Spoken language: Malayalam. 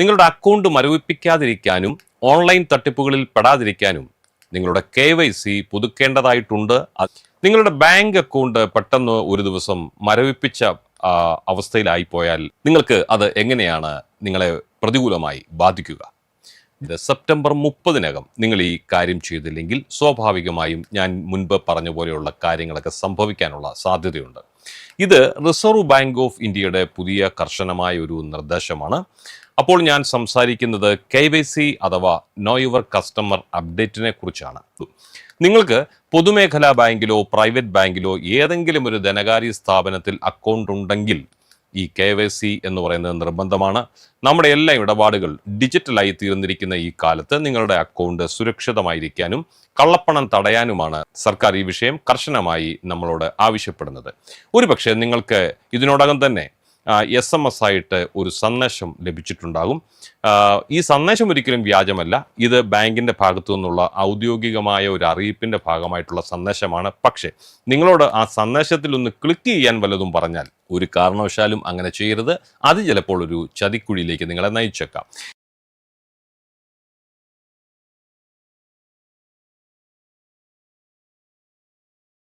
നിങ്ങളുടെ അക്കൗണ്ട് മരവിപ്പിക്കാതിരിക്കാനും ഓൺലൈൻ തട്ടിപ്പുകളിൽ പെടാതിരിക്കാനും നിങ്ങളുടെ കെ വൈ സി പുതുക്കേണ്ടതായിട്ടുണ്ട് നിങ്ങളുടെ ബാങ്ക് അക്കൗണ്ട് പെട്ടെന്ന് ഒരു ദിവസം മരവിപ്പിച്ച അവസ്ഥയിലായി പോയാൽ നിങ്ങൾക്ക് അത് എങ്ങനെയാണ് നിങ്ങളെ പ്രതികൂലമായി ബാധിക്കുക? സെപ്റ്റംബർ മുപ്പതിനകം നിങ്ങൾ ഈ കാര്യം ചെയ്തില്ലെങ്കിൽ സ്വാഭാവികമായും ഞാൻ മുൻപ് പറഞ്ഞ പോലെയുള്ള കാര്യങ്ങളൊക്കെ സംഭവിക്കാനുള്ള സാധ്യതയുണ്ട്. ഇത് റിസർവ് ബാങ്ക് ഓഫ് ഇന്ത്യയുടെ പുതിയ കർശനമായ ഒരു നിർദ്ദേശമാണ്. അപ്പോൾ ഞാൻ സംസാരിക്കുന്നത് കെ വൈ സി അഥവാ നോ യുവർ കസ്റ്റമർ അപ്ഡേറ്റിനെ കുറിച്ചാണ്. നിങ്ങൾക്ക് പൊതുമേഖലാ ബാങ്കിലോ പ്രൈവറ്റ് ബാങ്കിലോ ഏതെങ്കിലും ഒരു ധനകാര്യ സ്ഥാപനത്തിൽ അക്കൗണ്ട് ഉണ്ടെങ്കിൽ ഈ കെ വൈ സി എന്ന് പറയുന്നത് നിർബന്ധമാണ്. നമ്മുടെ എല്ലാ ഇടപാടുകൾ ഡിജിറ്റലായി തീർന്നിരിക്കുന്ന ഈ കാലത്ത് നിങ്ങളുടെ അക്കൗണ്ട് സുരക്ഷിതമായിരിക്കാനും കള്ളപ്പണം തടയാനുമാണ് സർക്കാർ ഈ വിഷയം കർശനമായി നമ്മളോട് ആവശ്യപ്പെടുന്നത്. ഒരുപക്ഷെ നിങ്ങൾക്ക് ഇതിനോടകം തന്നെ എസ് എം എസ് ആയിട്ട് ഒരു സന്ദേശം ലഭിച്ചിട്ടുണ്ടാകും. ഈ സന്ദേശം ഒരിക്കലും വ്യാജമല്ല. ഇത് ബാങ്കിന്റെ ഭാഗത്തു നിന്നുള്ള ഔദ്യോഗികമായ ഒരു അറിയിപ്പിന്റെ ഭാഗമായിട്ടുള്ള സന്ദേശമാണ്. പക്ഷേ നിങ്ങളോട് ആ സന്ദേശത്തിൽ ഒന്ന് ക്ലിക്ക് ചെയ്യാൻ വല്ലതും പറഞ്ഞാൽ ഒരു കാരണവശാലും അങ്ങനെ ചെയ്യരുത്. അത് ചിലപ്പോൾ ഒരു ചതിക്കുഴിയിലേക്ക് നിങ്ങളെ നയിച്ചേക്കാം.